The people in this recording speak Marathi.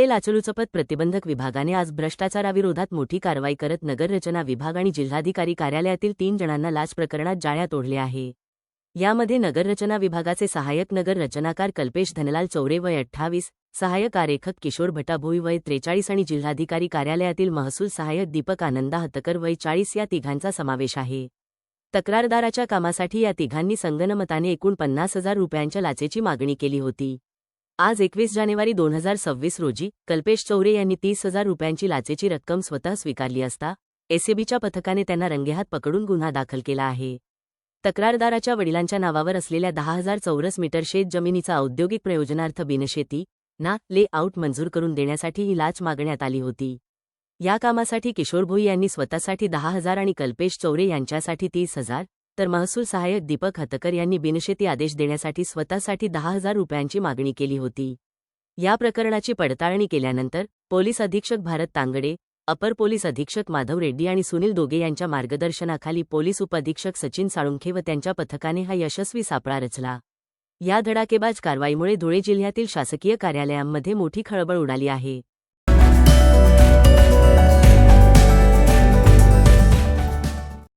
धुळे लाचलुचपत प्रतिबंधक विभागाने आज भ्रष्टाचाराविरोधात मोठी कारवाई करत नगररचना विभाग आणि जिल्हाधिकारी कार्यालयातील तीन जणांना लाच प्रकरणात जाळ्यात ओढले आहे. यामध्ये नगररचना विभागाचे सहाय्यक नगर रचनाकार कल्पेश धनलाल चौरे वय अठ्ठावीस सहाय्यक आरेखक किशोर भटाभोई वय त्रेचाळीस आणि जिल्हाधिकारी कार्यालयातील महसूल सहाय्यक दीपक आनंदा हतकर वय चाळीस या तिघांचा समावेश आहे. तक्रारदाराच्या कामासाठी या तिघांनी संगनमताने एकूण पन्नास हजार रुपयांच्या लाचेची मागणी केली होती. आज एकवीस जानेवारी दोन हजार सव्वीस रोजी कल्पेश चौरे यांनी तीस हजार रुपयांची लाचेची रक्कम स्वतः स्वीकारली असता एसीबीच्या पथकाने त्यांना रंगेहात पकडून गुन्हा दाखल केला आहे. तक्रारदाराच्या वडिलांच्या नावावर असलेल्या दहा हजार चौरस मीटर शेत जमिनीचा औद्योगिक प्रयोजनार्थ बिनशेती ना ले आऊट मंजूर करून देण्यासाठी ही लाच मागण्यात आली होती. या कामासाठी किशोर भोई यांनी स्वतःसाठी दहा हजार आणि कल्पेश चौरे यांच्यासाठी तीस हजार तर महसूल सहाय्यक दीपक हतकर यांनी बिनशेती आदेश देण्यासाठी स्वतःसाठी दहा हजार रुपयांची मागणी केली होती. या प्रकरणाची पडताळणी केल्यानंतर पोलीस अधीक्षक भारत तांगडे अपर पोलीस अधीक्षक माधव रेड्डी आणि सुनील दोगे यांच्या मार्गदर्शनाखाली पोलीस उपअधीक्षक सचिन साळुंखे व त्यांच्या पथकाने हा यशस्वी सापळा रचला. या धडाकेबाज कारवाईमुळे धुळे जिल्ह्यातील शासकीय कार्यालयांमध्ये मोठी खळबळ उडाली आहे.